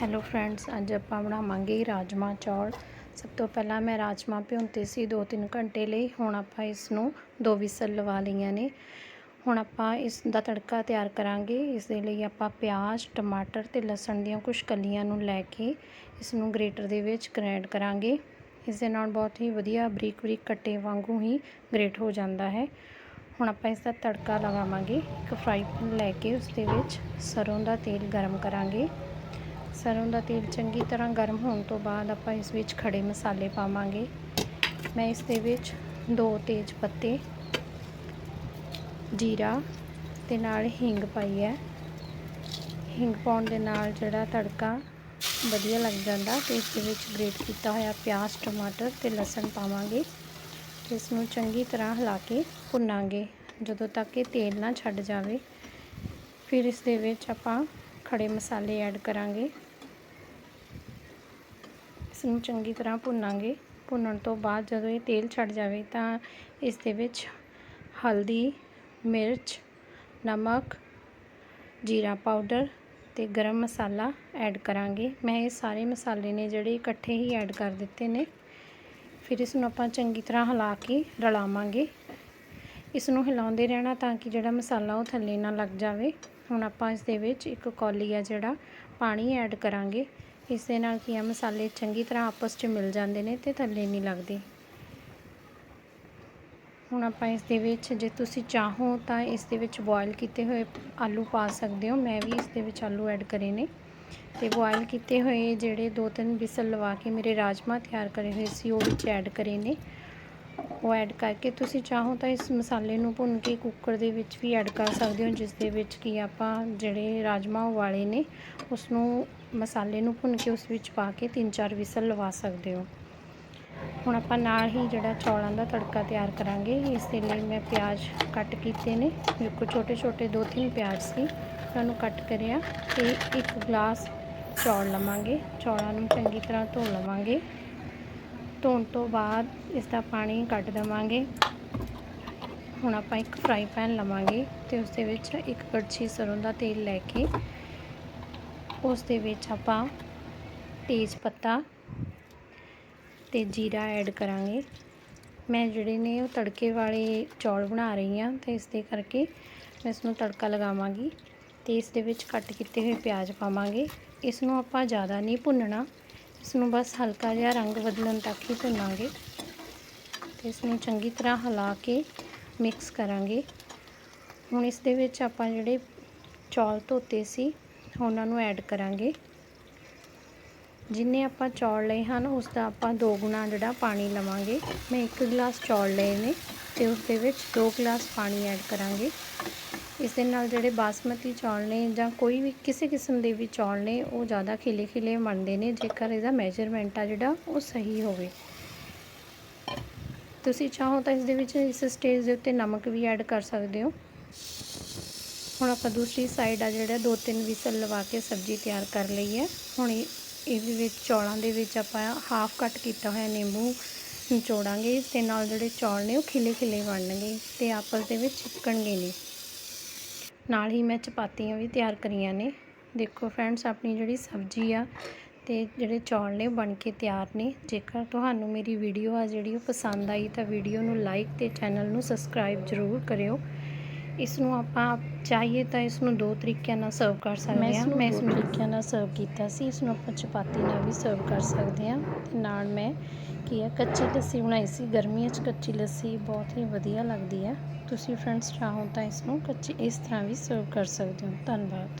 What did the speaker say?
Hello friends ਅੱਜ ਆਪਾਂ ਬਣਾਵਾਂਗੇ ਰਾਜਮਾ ਚੌਲ। ਸਭ ਤੋਂ ਪਹਿਲਾਂ ਮੈਂ ਰਾਜਮਾ ਭਿਉਂਤੇ ਸੀ 2-3 ਘੰਟੇ ਲਈ। ਹੁਣ ਆਪਾਂ ਇਸ ਨੂੰ ਦੋ ਵਿਸਲ ਲਵਾ ਲਈਆਂ ਨੇ। ਹੁਣ ਆਪਾਂ ਇਸ ਦਾ ਤੜਕਾ ਤਿਆਰ ਕਰਾਂਗੇ। ਇਸ ਦੇ ਲਈ ਆਪਾਂ ਪਿਆਜ਼, ਟਮਾਟਰ ਤੇ ਲਸਣ ਦੀਆਂ ਕੁਝ ਕਲੀਆਂ ਨੂੰ ਲੈ ਕੇ ਇਸ ਨੂੰ ਗ੍ਰੇਟਰ ਦੇ ਵਿੱਚ ਗ੍ਰਾਈਂਡ ਕਰਾਂਗੇ। ਇਸ ਦੇ ਨਾਲ ਬਹੁਤ ਹੀ ਵਧੀਆ ਬਰੀਕ ਬਰੀਕ ਕੱਟੇ ਵਾਂਗੂ ਹੀ ਗ੍ਰੇਟ ਹੋ ਜਾਂਦਾ ਹੈ। ਹੁਣ ਆਪਾਂ ਇਸ ਦਾ ਤੜਕਾ ਲਗਾਵਾਂਗੇ। ਇੱਕ ਫਰਾਈ ਪੈਨ ਲੈ ਕੇ ਉਸ ਦੇ ਵਿੱਚ ਸਰੋਂ ਦਾ ਤੇਲ ਗਰਮ ਕਰਾਂਗੇ। ਸਰੋਂ ਦਾ ਤੇਲ ਚੰਗੀ ਤਰ੍ਹਾਂ ਗਰਮ ਹੋਣ ਤੋਂ ਬਾਅਦ ਆਪਾਂ ਇਸ ਵਿੱਚ ਖੜੇ ਮਸਾਲੇ ਪਾਵਾਂਗੇ। ਮੈਂ ਇਸ ਦੇ ਵਿੱਚ ਦੋ ਤੇਜ ਪੱਤੇ ਜੀਰਾ ਤੇ ਨਾਲ ਹਿੰਗ ਪਾਈ ਹੈ। ਹਿੰਗ ਪਾਉਣ ਦੇ ਨਾਲ ਜਿਹੜਾ ਤੜਕਾ ਵਧੀਆ ਲੱਗ ਜਾਂਦਾ ਤੇ ਇਸ ਦੇ ਵਿੱਚ ਗ੍ਰੇਟ ਕੀਤਾ ਹੋਇਆ ਪਿਆਜ਼, ਟਮਾਟਰ ਤੇ ਲਸਣ ਪਾਵਾਂਗੇ ਤੇ ਇਸ ਨੂੰ ਚੰਗੀ ਤਰ੍ਹਾਂ ਹਿਲਾ ਕੇ ਭੁੰਨਾਂਗੇ। ਜਦੋਂ ਤੱਕ ਇਹ ਤੇਲ ਨਾ ਛੱਡ ਜਾਵੇ, ਫਿਰ ਇਸ ਦੇ ਵਿੱਚ ਆਪਾਂ ਖੜੇ ਮਸਾਲੇ ਐਡ ਕਰਾਂਗੇ। ਇਸ ਨੂੰ ਚੰਗੀ ਤਰ੍ਹਾਂ ਭੁੰਨਾਂਗੇ। ਭੁੰਨਣ ਤੋਂ ਬਾਅਦ ਜਦੋਂ ਇਹ ਤੇਲ ਛੱਡ ਜਾਵੇ ਤਾਂ ਇਸ ਦੇ ਵਿੱਚ ਹਲਦੀ, ਮਿਰਚ, ਨਮਕ, ਜੀਰਾ ਪਾਊਡਰ ਤੇ ਗਰਮ ਮਸਾਲਾ ਐਡ ਕਰਾਂਗੇ। ਮੈਂ ਇਹ ਸਾਰੇ ਮਸਾਲੇ ਨੇ ਜਿਹੜੇ ਇਕੱਠੇ ਹੀ ਐਡ ਕਰ ਦਿੱਤੇ ਨੇ। ਫਿਰ ਇਸ ਨੂੰ ਆਪਾਂ ਚੰਗੀ ਤਰ੍ਹਾਂ ਹਿਲਾ ਕੇ ਰਲਾਵਾਂਗੇ। ਇਸ ਨੂੰ ਹਿਲਾਉਂਦੇ ਰਹਿਣਾ ਤਾਂ ਕਿ ਜਿਹੜਾ ਮਸਾਲਾ ਉਹ ਥੱਲੇ ਨਾ ਲੱਗ ਜਾਵੇ। ਹੁਣ ਆਪਾਂ ਇਸ ਦੇ ਵਿੱਚ ਇੱਕ ਕੌਲੀ ਆ ਜਿਹੜਾ ਪਾਣੀ ਐਡ ਕਰਾਂਗੇ। ਇਸ ਦੇ ਨਾਲ ਕੀ ਆ, ਮਸਾਲੇ ਚੰਗੀ ਤਰ੍ਹਾਂ ਆਪਸ 'ਚ ਮਿਲ ਜਾਂਦੇ ਨੇ ਤੇ ਥੱਲੇ ਨਹੀਂ ਲੱਗਦੇ। ਹੁਣ ਆਪਾਂ ਇਸ ਦੇ ਵਿੱਚ, ਜੇ ਤੁਸੀਂ ਚਾਹੋ ਤਾਂ ਇਸ ਦੇ ਵਿੱਚ ਬੋਇਲ ਕੀਤੇ ਹੋਏ ਆਲੂ ਪਾ ਸਕਦੇ ਹੋ। ਮੈਂ ਵੀ ਇਸ ਦੇ ਵਿੱਚ ਆਲੂ ਐਡ ਕਰੇ ਨੇ। ਤੇ ਬੋਇਲ ਕੀਤੇ ਹੋਏ ਜਿਹੜੇ ਦੋ ਤਿੰਨ ਬਿਸਲ ਲਵਾ ਕੇ ਮੇਰੇ ਰਾਜਮਾ ਤਿਆਰ ਕਰੇ ਹੋਏ ਸੀ, ਉਹ ਵਿੱਚ ਐਡ ਕਰੇ ਨੇ। ਉਹ ਐਡ ਕਰਕੇ ਤੁਸੀਂ ਚਾਹੋ ਤਾਂ ਇਸ ਮਸਾਲੇ ਨੂੰ ਭੁੰਨ ਕੇ ਕੁੱਕਰ ਦੇ ਵਿੱਚ ਵੀ ਐਡ ਕਰ ਸਕਦੇ ਹੋ, ਜਿਸ ਦੇ ਵਿੱਚ ਕੀ ਆਪਾਂ ਜਿਹੜੇ ਰਾਜਮਾ ਉਬਾਲੇ ਨੇ ਉਸ ਨੂੰ ਮਸਾਲੇ ਨੂੰ ਭੁੰਨ ਕੇ ਉਸ ਵਿੱਚ ਪਾ ਕੇ ਤਿੰਨ ਚਾਰ ਵਿਸਲ ਲਵਾ ਸਕਦੇ ਹੋ। ਹੁਣ ਆਪਾਂ ਨਾਲ ਹੀ ਜਿਹੜਾ ਚੌਲਾਂ ਦਾ ਤੜਕਾ ਤਿਆਰ ਕਰਾਂਗੇ, ਇਸ ਦੇ ਲਈ ਮੈਂ ਪਿਆਜ਼ ਕੱਟ ਕੀਤੇ ਨੇ। ਬਿਲਕੁਲ ਛੋਟੇ ਛੋਟੇ ਦੋ ਤਿੰਨ ਪਿਆਜ਼ ਸੀ ਉਹਨਾਂ ਨੂੰ ਕੱਟ ਕਰਿਆ ਤੇ ਇੱਕ ਗਲਾਸ ਚੌਲ ਲਵਾਂਗੇ। ਚੌਲਾਂ ਨੂੰ ਚੰਗੀ ਤਰ੍ਹਾਂ ਧੋ ਲਵਾਂਗੇ। ਧੋਣ ਤੋਂ ਬਾਅਦ ਇਸ ਦਾ ਪਾਣੀ ਕੱਢ ਦੇਵਾਂਗੇ। ਹੁਣ ਆਪਾਂ ਇੱਕ ਫਰਾਈ ਪੈਨ ਲਵਾਂਗੇ ਤੇ ਉਸ ਦੇ ਵਿੱਚ ਇੱਕ ਕੜਛੀ ਸਰੋਂ ਦਾ ਤੇਲ ਲੈ ਕੇ ਉਸ ਦੇ ਵਿੱਚ ਆਪਾਂ ਤੇਜ ਪੱਤਾ ਤੇ ਜੀਰਾ ਐਡ ਕਰਾਂਗੇ। ਮੈਂ ਜਿਹੜੇ ਨੇ ਉਹ ਤੜਕੇ ਵਾਲੇ ਚੌਲ ਬਣਾ ਰਹੀ ਹਾਂ ਤੇ ਇਸ ਦੇ ਕਰਕੇ ਮੈਂ ਇਸ ਨੂੰ ਤੜਕਾ ਲਗਾਵਾਂਗੀ ਤੇ ਇਸ ਦੇ ਵਿੱਚ ਕੱਟ ਕੀਤੇ ਹੋਏ ਪਿਆਜ਼ ਪਾਵਾਂਗੇ। ਇਸ ਨੂੰ ਆਪਾਂ ਜ਼ਿਆਦਾ ਨਹੀਂ ਭੁੰਨਣਾ। ਇਸ ਨੂੰ ਬਸ ਹਲਕਾ ਜਿਹਾ ਰੰਗ ਬਦਲਣ ਤੱਕ ਹੀ ਭੁੰਨਾਂਗੇ ਤੇ ਇਸ ਨੂੰ ਚੰਗੀ ਤਰ੍ਹਾਂ ਹਿਲਾ ਕੇ ਮਿਕਸ ਕਰਾਂਗੇ। ਹੁਣ ਇਸ ਦੇ ਵਿੱਚ ਆਪਾਂ ਜਿਹੜੇ ਚੌਲ ਧੋਤੇ ਸੀ, ਉਹਨਾਂ ਨੂੰ ਐਡ ਕਰਾਂਗੇ। ਜਿੰਨੇ ਆਪਾਂ ਚੌਲ ਲਏ ਹਨ, ਉਸ ਦਾ ਆਪਾਂ ਦੋ ਗੁਣਾ ਜਿਹੜਾ ਪਾਣੀ ਲਵਾਂਗੇ। ਮੈਂ ਇੱਕ ਗਲਾਸ ਚੌਲ ਲਏ ਨੇ ਤੇ ਉਸ ਦੇ ਵਿੱਚ ਦੋ ਗਲਾਸ ਪਾਣੀ ਐਡ ਕਰਾਂਗੇ। ਇਸ ਦੇ ਨਾਲ ਜਿਹੜੇ ਬਾਸਮਤੀ ਚੌਲ ਨੇ ਜਾਂ ਕੋਈ ਵੀ ਕਿਸੇ ਕਿਸਮ ਦੇ ਵੀ ਚੌਲ ਨੇ, ਉਹ ਜ਼ਿਆਦਾ ਖਿਲੇ ਖਿਲੇ ਬਣਦੇ ਨੇ, ਜੇਕਰ ਇਹਦਾ ਮੈਜਰਮੈਂਟ ਆ ਜਿਹੜਾ, ਉਹ ਸਹੀ ਹੋਵੇ। ਤੁਸੀਂ ਚਾਹੋ ਤਾਂ ਇਸ ਦੇ ਵਿੱਚ ਇਸ ਸਟੇਜ ਦੇ ਉੱਤੇ ਨਮਕ ਵੀ ਐਡ ਕਰ ਸਕਦੇ ਹੋ। ਹੁਣ ਆਪਾਂ ਦੂਸਰੀ ਸਾਈਡ ਆ ਜਿਹੜਾ ਦੋ ਤਿੰਨ ਵਿਸਲ ਲਵਾ ਕੇ ਸਬਜ਼ੀ ਤਿਆਰ ਕਰ ਲਈ ਹੈ। ਹੁਣ ਇਹਦੇ ਵਿੱਚ ਚੌਲਾਂ ਦੇ ਵਿੱਚ ਆਪਾਂ ਹਾਫ ਕੱਟ ਕੀਤਾ ਹੋਇਆ ਨਿੰਬੂ ਨਿਚੋੜਾਂਗੇ ਇਸ ਦੇ ਨਾਲ ਜਿਹੜੇ ਚੌਲ ਨੇ, ਉਹ ਖਿਲੇ ਖਿਲੇ ਬਣਨਗੇ ਤੇ ਆਪਸ ਦੇ ਵਿੱਚ ਚਿਪਕਣਗੇ ਨਹੀਂ। ਨਾਲ ਹੀ ਮੈਂ ਚਪਾਤੀਆਂ ਵੀ ਤਿਆਰ ਕਰੀਆਂ ਨੇ। ਦੇਖੋ ਫਰੈਂਡਸ, ਆਪਣੀ ਜਿਹੜੀ ਸਬਜ਼ੀ ਆ ਤੇ ਜਿਹੜੇ ਚੌਲ ਨੇ ਬਣ ਕੇ ਤਿਆਰ ਨੇ। ਜੇਕਰ ਤੁਹਾਨੂੰ ਮੇਰੀ ਵੀਡੀਓ ਆ ਜਿਹੜੀ ਉਹ ਪਸੰਦ ਆਈ ਤਾਂ ਵੀਡੀਓ ਨੂੰ ਲਾਈਕ ਤੇ ਚੈਨਲ ਨੂੰ ਸਬਸਕ੍ਰਾਈਬ ਜ਼ਰੂਰ ਕਰਿਓ। ਇਸ ਨੂੰ ਆਪਾਂ ਚਾਹੀਏ ਤਾਂ ਇਸ ਨੂੰ ਦੋ ਤਰੀਕਿਆਂ ਨਾਲ ਸਰਵ ਕਰ ਸਕਦੇ ਹਾਂ। ਮੈਂ ਇਸ ਨੂੰ ਤਰੀਕਿਆਂ ਨਾਲ ਸਰਵ ਕੀਤਾ ਸੀ। ਇਸ ਨੂੰ ਆਪਾਂ ਚਪਾਤੀ ਨਾਲ ਵੀ ਸਰਵ ਕਰ ਸਕਦੇ ਹਾਂ। ਤੇ ਨਾਲ ਮੈਂ ਕੀ ਹੈ ਕੱਚੀ ਲੱਸੀ ਬਣਾਈ ਸੀ। ਗਰਮੀਆਂ 'ਚ ਕੱਚੀ ਲੱਸੀ ਬਹੁਤ ਹੀ ਵਧੀਆ ਲੱਗਦੀ ਹੈ। ਤੁਸੀਂ ਫਰੈਂਡਸ ਚਾਹੋ ਤਾਂ ਇਸ ਨੂੰ ਕੱਚੀ ਇਸ ਤਰ੍ਹਾਂ ਵੀ ਸਰਵ ਕਰ ਸਕਦੇ ਹੋ। ਧੰਨਵਾਦ।